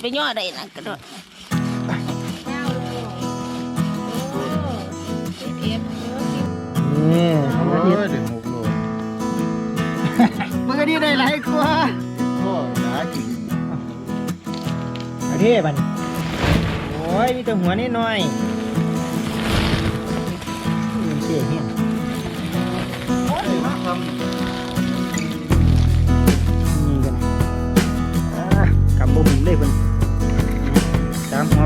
ไปย่อได้นะกระโดดนี่โอ้อาทิตยย์ถึงหกโลมันก็ดีได้หลายกว่าโอ้ยหนาจริงอาทิตย์บันโอ้ยมีแต่หัวนิดหน่อยนี่เสียเงี้ยโอ้ยมาทนี่กันนะอะกำบุมเลยเพิ่นสามหัว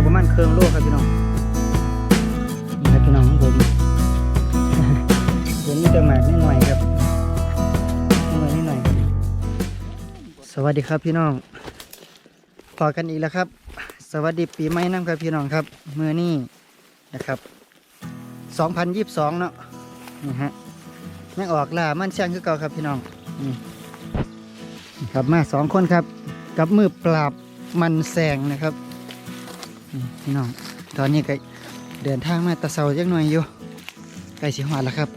ประมาณเครื่องโลครับพี่น้องนี่ครับพี่น้องของผมเห็นมีแต่หมากนิดหน่อยครับนิดหน่อยนิดหน่อยครับสวัสดีครับพี่น้องพอกันอีกแล้วครับ สวัสดีปีใหม่น้ำครับพี่น้องครับมือนี้นะครับ 2022 เนาะนี่ฮะยังออกล่ามันช่างคือเก่าครับพี่น้องนี่ครับมาสองคนครับ กับมือปราบมันแสงนะครับ พี่น้อง ตอนนี้ก็เดินทางมาตะเสาจักหน่อยอยู่ใกล้สิหอดแล้วครับ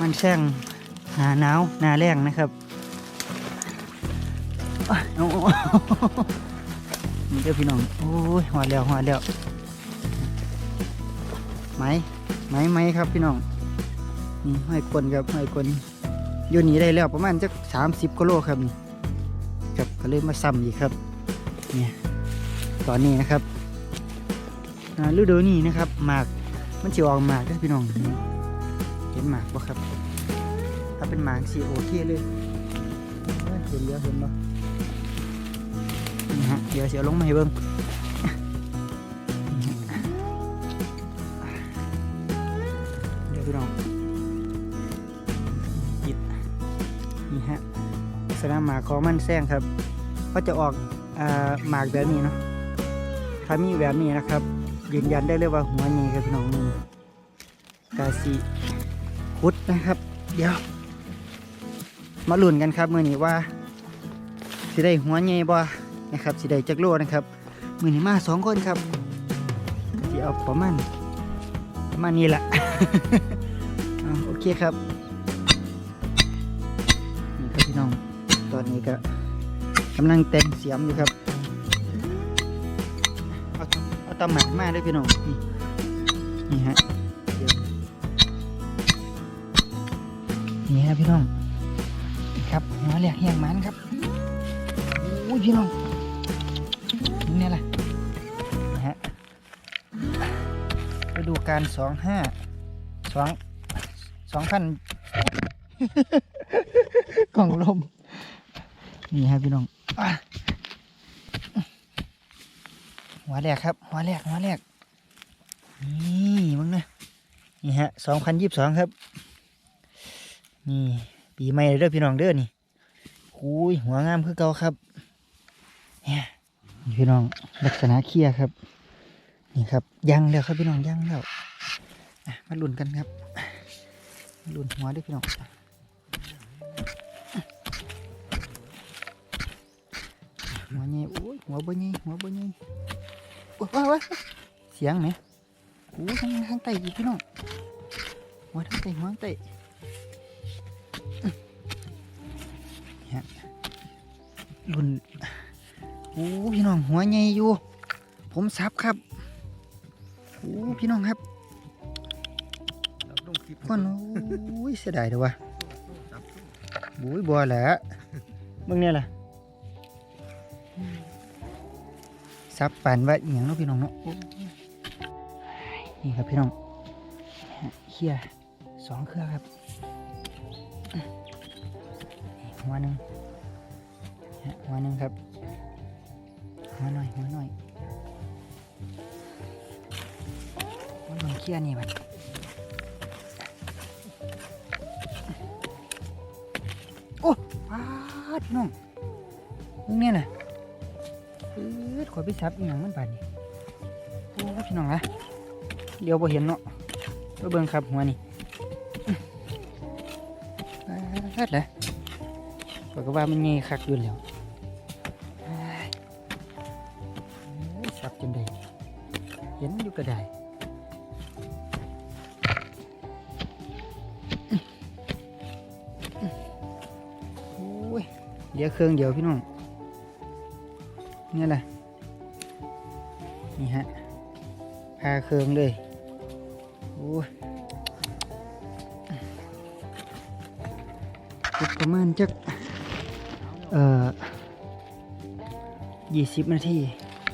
มันแซงหนาหนาวหนาแรงนะครับอ้ายเอาเอาเอานี่เด้อพี่น้อง โอ้ยหอดแล้วหอดแล้วไหมไหมไหมครับพี่น้องนี่ห้อยคนครับห้อยคนอยู่นี่ได้แล้วประมาณจักสามสิบกิโลครับนี่ครับก็เลยมาซ้ำอีกครับ เนี่ยตอนนี้นะครับอ่าฤดูนี้นะครับหมากมันจะออกหมากเด้พี่น้องเห็นหมากบ่ครับถ้าเป็นหมากสีโอเคเลยเห็นเยอะเห็นบ่นี่ฮะเดี๋ยวเสียวลงมาให้เบิ่งเดี๋ยวพี่น้องจิตนี่ฮะลักษณะหมากของมันแซงครับก็จะออก หมากแบบนี้เนาะถ้ามีแบบนี้นะครับ ยืนยันได้เลยว่าหัวนี้ครับพี่น้องนี่กาสีคุดนะครับ เดี๋ยว มาลุ้นกันครับมือนี้ว่าสิได้หัวใหญ่บ่นะครับสิได้จักโลนะครับ มือนี้มาสองคนครับสิเอาประมาณประมาณนี้แหละโอเคครับนี่ครับพี่น้องตอนนี้ก็ กำลังแต่งเสียมอยู่ครับ เอาเอาตำหมักมาเลยพี่น้อง นี่นี่ฮะเดี๋ยวนี่ฮะพี่น้อง ครับหัวเหลียกแห้งมันครับโอ้ยพี่น้องนี่แหละนะฮะไปดูการสองห้าสองสองพันกล่องลมนี่ฮะพี่น้อง หัวแรกครับ หัวแรกหัวแรกนี่มึงนะนี่ฮะสองพันยี่สิบสองครับ นี่ ปีใหม่เด้อพี่น้องเด้อนี่คุยหัวงามคือเก่าครับเนี่ยพี่น้องลักษณะเคียครับ นี่ครับยังแล้วครับพี่น้องยังแล้วมาลุ้นกันครับลุ้นหัวด้วยพี่น้อง หัวใหญ่โอ้ยหัวบ่ใหญ่หัวบ่ใหญ่โอ้ยว้ายว้ยเสียงไหมโอ้ยทางทางใต้อีกพี่น้องหัวทางใต้หัวทางใต้รุ่นโอ้พี่น้องหัวใหญ่อยู่ ผมซับครับโอ้พี่น้องครับก้อนโอ้ยเสียดายเด้อวะบุ้ยบัวแหละเบิ่งเนี่ยล่ะ ซับปั่นไว้อหย่างเนาะพี่น้องเนาะโอ้ยนี่ครับพี่น้องเขี้ยสองเครือครับนี่หัวหนึ่งฮะหัวหนึ่งครับหัวหน่อยหัวหน่อยหัวหน่อยเคลียร์นี่มันโอ้ปาดพี่น้องมึงเนี่ยน่ะปื๊ดข อยไปซับอีหยังมันบาดนี่โอ้พี่น้องนะเดี๋ยวบ่เห็นเนาะไปเบิ่งครับหัวนี่ปาดเลยข้อก็ว่ามันใหญ่คักอยู่แล้วสับจนได้เห็นอยู่ก็ได้โอ้ยเดี๋ยวเครื่องเดียวพี่น้องนี่แหละาเครืองเลยโอ้ยอีกประมาณจักเอ่อยี่สิบนาที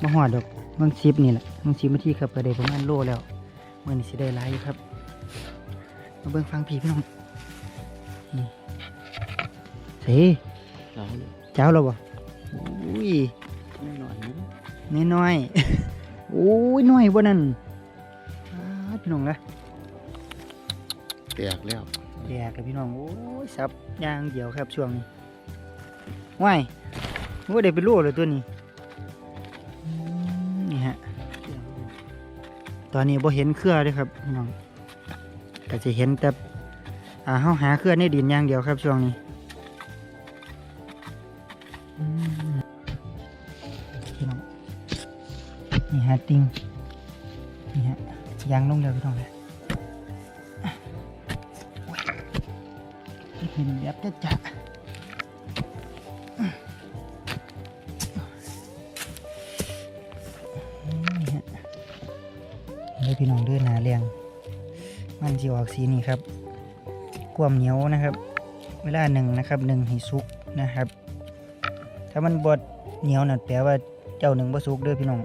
มาหอดดอกบางสิบนี่แหละบางสิบนาทีครับก็ได้ประมาณโลแล้วเมื่อนี้สิได้หลายอยู่ครับ มาเบิ่งฟังพี่พี่น้องนี่เฮ้เจ้าเราบ่อุ้ยไม่หน่อยนึงน้อยๆโอ้ยน้อยบ่นั่นอ้าพี่น้องนะแตกแล้วแดกกับพี่น้องโอ้ยสับย่างเดียวครับช่วงนี้ว้ายว่าได้เป็นโลเลยตัวนี้อืมนี่ฮะตอนนี้บ่เห็นเครือเลยครับพี่น้องก็จะเห็นแต่อ่าเฮาหาเครือในดินอย่างเดียวครับช่วงนี้ ติงนี่ฮะยางลงเดียวพี่น้องเลยเห็นแบบจะจะนี่ฮะดี๋ยวพี่น้องเดินหนาเรียง มันจะออกสีนี้ครับควมเหนียวนะครับ เวลาหนึ่งนะครับหนึ่งห้สุกนะครับ ถ้ามันบดเหนียวนั่นแปลว่าเจ้าหนึ่งบ่สุกเด้อพี่น้อง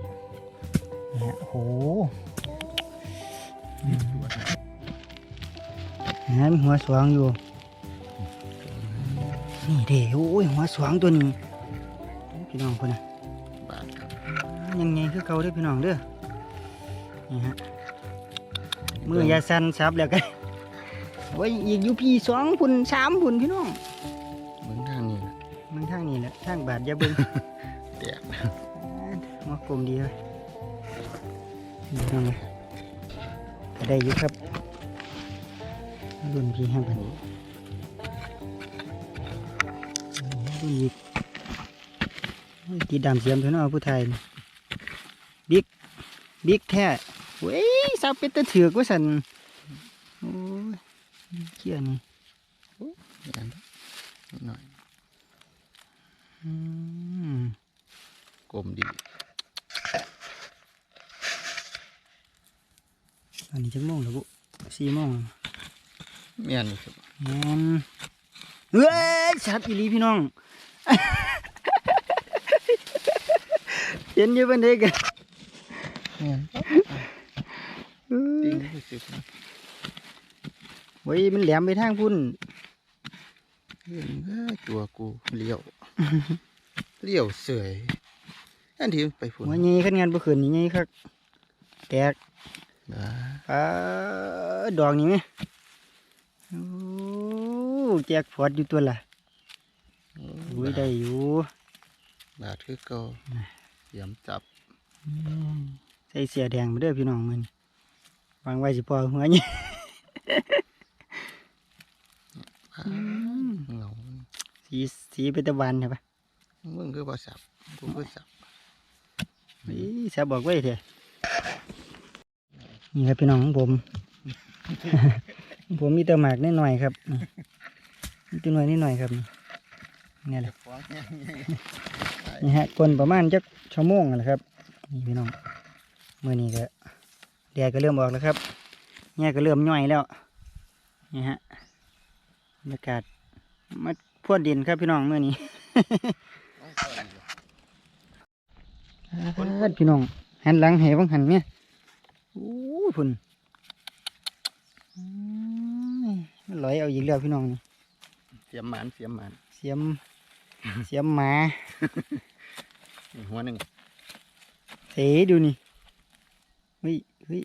นี่ฮะโอ้โหอืมนะมีหัวสวางอยู่ นี่เด้โอ้ยหัวสวางตัวนี้พี่น้องคนน่ะบาดครับยังไงคือเก่าเด้อพี่น้องเด้อนี่ฮะมือยาสันซับแล้วกันโอ้ยอีกอยู่พี่สองพุ่นสามพุ่นพี่น้องเบิ่งทางนี้นะมันทางนี้แหละทางบาดอยาเบิ่งแตกมากลมดีเลย นี่น้องเลยก็ได้อยู่ครับ รุ่นพี่ห้างพันนี้รุ่นอีกโอ้ยกีดำเสียมเถอะเนาะผู้ไทยนี่บิ๊กบิ๊กแท้เว้ยสับเป็นตะเถือกว่าสันโอ้ยเกี้ยนี่อย่างนี้นิดหน่อยอืมกลมดี ตอนนี้จักโมงแล้วบุสี่โมงแล้วเมียนอยู่ครับแมนเฮ้ยชัดอีหลีพี่น้องเห็นอยู่บันเดกันเมียนติ้งรู้สึกนะโอ้ยมันแหลมไปทางพุ่นเห็นเอ้ยตัวกูเลี้ยวเลี้ยวเสยอันที่มันไปฝุ่นหัวใหญ่ขันงานบ่ขึ้นนี่ใหญ่คักแตก บ้าอ่าดอกนี่ไหมโอ้แจกพอดอยู่ตัวละอุ้ยได้อยู่บาดคือเก่าเสียมจับอืมใส่เสียแดงมาเด้อพี่น้องมันวางไว้สิพอหัวใหญ่บ้าเหงาสีสีเป็นตะวันใช่ปะมึงคือบ่สับกูคือสับนี่แซบบอกไว้เถอะ นี่ครับพี่น้องของผม ผมมีแต่หมากนิดหน่อยๆครับนี่มีแต่หน่อยนิดหน่อยๆครับนี่นี่แหละฟ้องเนี่ยนี่ฮะคนประมาณจักชั่วโมงนั่นแหละครับนี่พี่น้องเมื่อนี้ก็แดดก็เริ่มออกแล้วครับเนี่ยก็เริ่มย่อยแล้วนี่ฮะบรรยากาศมาพ่วนดินครับพี่น้องเมื่อนี้เอิ้นพี่น้องหันหลังให้บังหันเนี่ยโอ้ย พุ่นอื้อมันลอยเอาอีกแล้วพี่น้องนี่เสียมหมันเสียมหมันเสียม เสียมหมาอีกหัวหนึ่งเสดูนี่เฮ้ยเฮ้ย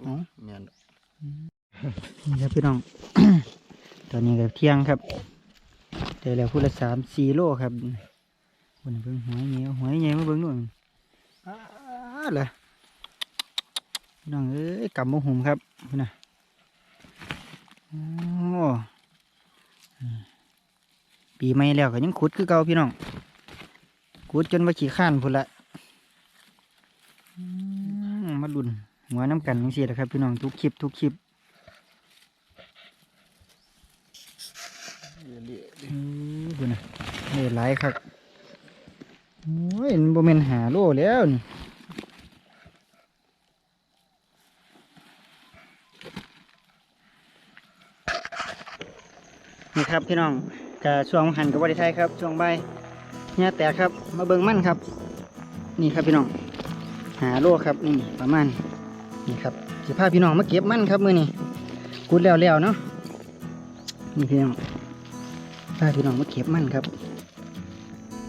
อ๋อเมียนนี่ครับพี่น้อง ตอนนี้ก็เที่ยงครับเดี๋ยวแล้วพูดละสามสี่โลครับคนเบิ่งหอยเงี้ยวหอยเงี้ยวมาเบิ่งนู่นอ้าเหรอ พี่น้องเอ้ยกำมะหุมครับพี่น่ะโอ้อืมปีใหม่แล้วก็ยังขุดคือเก่าพี่น้องขุดจนว่าขี้ข้านพุ่นละมาดุนหัวน้ำกันนี่สิแหละครับ พี่น้องทุกคลิปทุกคลิปเรื่อยอือดูนะเออหลายครับโอ้ยมันบ่แม่นหาโลแล้วนี่ นี่ครับพี่น้องก็ช่วงหันกับวัดไทยครับ ช่วงใบเนี่ยแตกครับ มาเบิ่งมันครับ นี่ครับพี่น้อง หาโลครับนี่ประมาณนี่ครับสิพาพี่น้องมาเก็บมันครับมือนี่กุดแล้วแล้วเนาะนี่พี่น้องพาพี่น้องมาเก็บมันครับ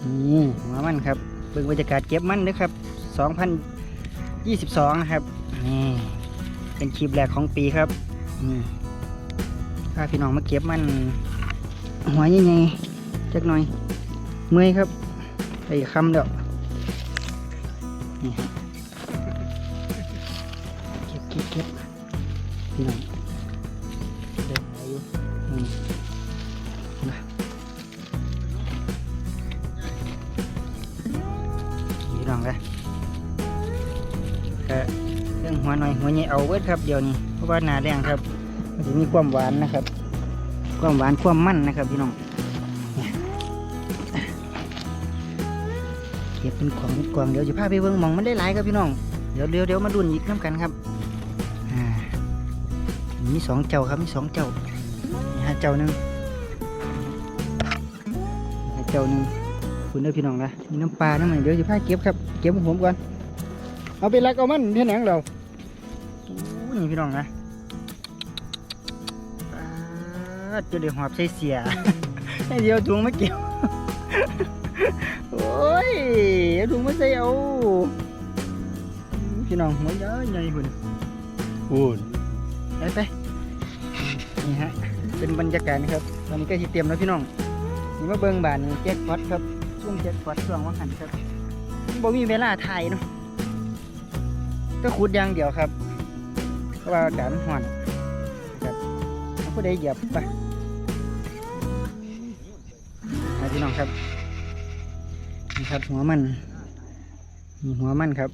นี่หัวมันครับเบิ่งบรรยากาศเก็บมันเด้อครับ2022นะครับนี่เป็นคลิปแรกของปีครับนี่พาพี่น้องมาเก็บมัน หัวใหญ่ๆจักหน่อย เมื่อยครับไปคำเดียวนี่ครับเก็บเก็บเก็บพี่น้องเดินไปอยู่อืมนะพี่น้องเลยก็เรื่องหัวหน่อยหัวใหญ่เอาเวิร์ดครับเดี๋ยวนี้เพราะว่าหนาแรงครับมันจะมีความหวานนะครับ ความหวานความมันนะครับพี่น้องเก็บเป็นของเป็นกวางเดี๋ยวจะพาไปเบิ่งมองมันได้หลายครับพี่น้อง เดี๋ยวเดี๋ยวเดี๋ยวมาดุนอีกน้ำกันครับมีสองเจ้าครับมีสองเจ้านี่ฮะเจ้าหนึ่งนี่ฮะเจ้าหนึ่งคุณเด้อพี่น้องนะมีน้ำปลาน้ำมันเดี๋ยวจะพาเก็บครับ เก็บของผมก่อน เอาไปรักเอามันเพี้ยนหนังเราอู้นี่พี่น้องนะ จะได้หอบใส่เสียให้เดี๋ยวถุงมาเกี่ยวโอ้ยเอาถุงมาใส่เอาพี่น้องหัวเยอะใหญ่หุ่นหุ่นไปไปนี่ฮะเป็นบรรยากาศนะครับตอนนี้ก็ที่เตรียมแล้วพี่น้องนี่มาเบิ้งบานนี่แจ็คพอตครับช่วงแจ็คพอตช่วงว่างหันครับบ่มีเวลาถ่ายเนาะก็ขุดอย่างเดียวครับเพราะว่าอากาศมันร้อนครับเอาผู้ใดเหยียบไป ครับ นี่ครับหัวมันนี่หัวมันครับ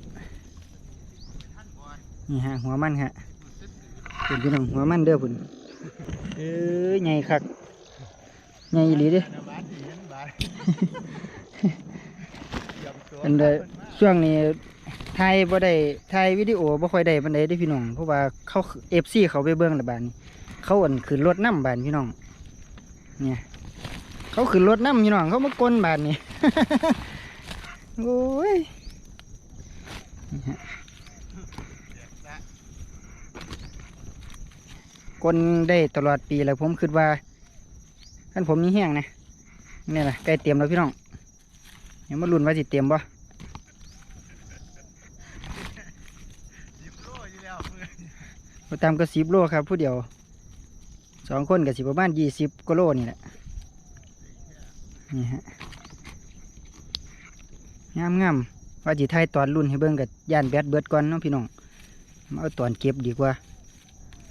นี่ฮะหัวมันฮะเป็นพี่น้องหัวมันเด้อพุ่นเอ้ยใหญ่คักใหญ่อีหลีเด้เป็นเด้อช่วงนี้ถ่ายบ่ได้ถ่ายวิดีโอบ่ค่อยได้ปานใดเด้อพี่น้องเพราะว่าเขา FC เขาไปเบิ่งและบาดนี้เขาอั่นขึ้นรถน้ำบานพี่น้อง เนี่ย เขาขึ้นรถน้ำพี่น้องเขามากลนบานนี้โอ้ยนี่ฮะกลได้ตลอดปีแล้วผมคิดว่าท่านผมนี่แห้งนะนี่แหละใกล้เตรียมแล้วพี่น้องเดี๋ยวมาลุ้นว่าสิเตรียมบ่ตามก็สิบโลครับผู้เดียวสองคนกับสิประมาณยี่สิบกโลนี่แหละ นี่ฮะงามงามๆว่าจิไทยตอนรุ่นให้เบิ่งกับย่านแบดเบิดก่อนเนาะพี่น้องมาเอาตอนเก็บดีกว่า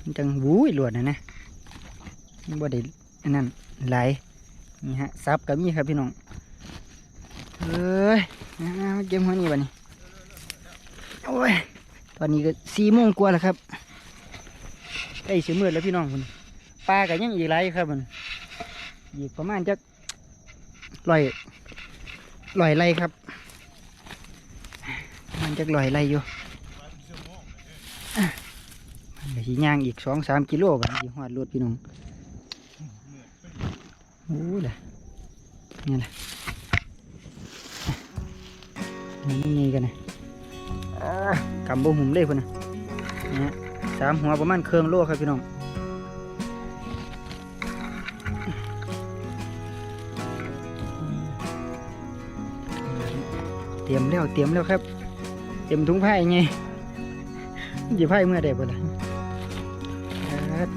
มันจังวุ้ยหลวดนะนะมันบ่ได้อันนั้นไหลนี่ฮะซับกับมีครับพี่น้องเอ้ยเอามเก็บหัวนี่บัดนี้โอ้ยตอนนี้ก็สี่โมงกว่าแล้วครับใกล้สิมืดแล้วพี่น้องคุณปลากับยังอีกหลครับมันอีกประมาณจัก ลอยลอยไรครับ มันจักลอยไรอยู่มันก็สิย่างอีกสองสามกิโลกันสิหอดรถพี่น้องโอ้ยล่ะนี่แหละนี่นี่กันนะอ่ากำบหุ่มเลยพุ่นนะนี่ฮะสามหัวประมาณเครื่องโลครับพี่น้อง เตรียมแล้วเตรียมแล้วครับ เตรียมถุงผ้ายังไงหยิบไพ่เมื่อใดบ่ล่ะครับ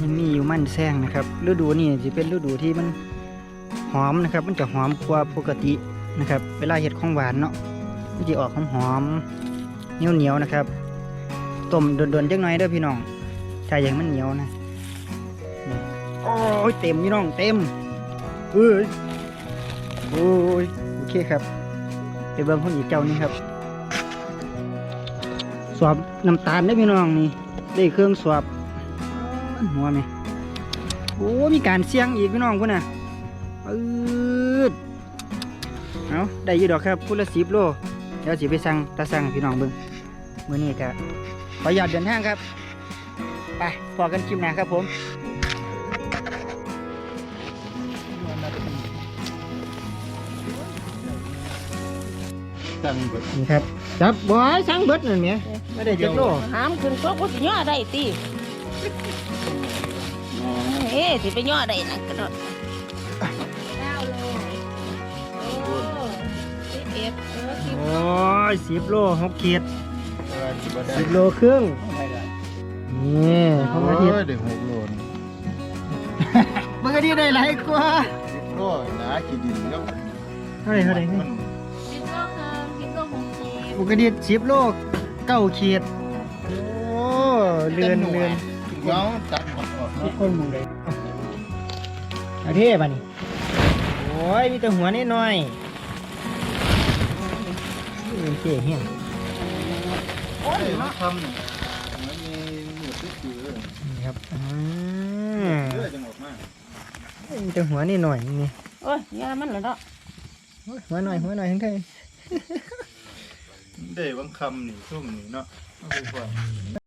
ยังมีอยู่มันแซงนะครับ ฤดูนี้จะเป็นฤดูที่มันหอมนะครับ มันจะหอมกว่าปกตินะครับ เวลาเห็ดของหวานเนาะมันจะออกหอมหอมเหนียวเหนียวๆนะครับต้มโดนๆจังหน่อยเด้อพี่น้องถ้าอย่างมันเหนียวนะโอ้ยเต็มพี่น้องเต็มเอ้ยโอ้ย เคครับ ไปเบิ่งคนอีกเจ้านี้ครับสวบน้ำตาลได้พี่น้องนี่ ได้เครื่องสวบหัวไหมโอ้มีการเสียงอีกพี่น้องพุ่นน่ะปืดเอาได้ยี่ดอกครับพุละสิบโลเดี๋ยวสิไปสั่งตาสั่งพี่น้องเบิ่งมื้อนี้ก็ขออนุญาตเดินทางครับ ไปพอกันคลิปหน้าครับผม ตั้งเบิดนี่ครับ จับบ่อยสั่งเบิดนั่นแหมไม่ได้จักโลหามขึ้นก็กูสิย่อได้ติเอ๊ะสิไปย่อได้นักกระโดดเก้าโลโอ้สิบเอ็ดเออสิบโอ้ยสิบโลหกขีดเออสิบ่ได้สิบโลครึ่งนี่เขาโอ้มายทิตย์ได้หกโลนปกติได้หลายกว่าสิบโลหนาขี้ดินแล้วเท่าไหร่เท่าไหร่มัน สิบปกติสิบโลเก้าขีดโอ้เรือนเรือนเงาตัดหมดออกทุเนาะกคนมึงเลยเอาเท่ป่ะนี่โอ้ยมีแต่หัวนิดหน่อยนี่เท่เฮี้ยงโอ้ยมาทำนี่มันมีหมูติดอยู่เลยนี่ครับอ่าเลือดจังหมดมากมีแต่หัวนิดหน่อยนี่โอ้ยย่ามันเหรอเนาะหัวหน่อยหัวหน่อยทั้งไทย ได้บางคำนี่ช่วงนี้เนาะเอาไปก่อน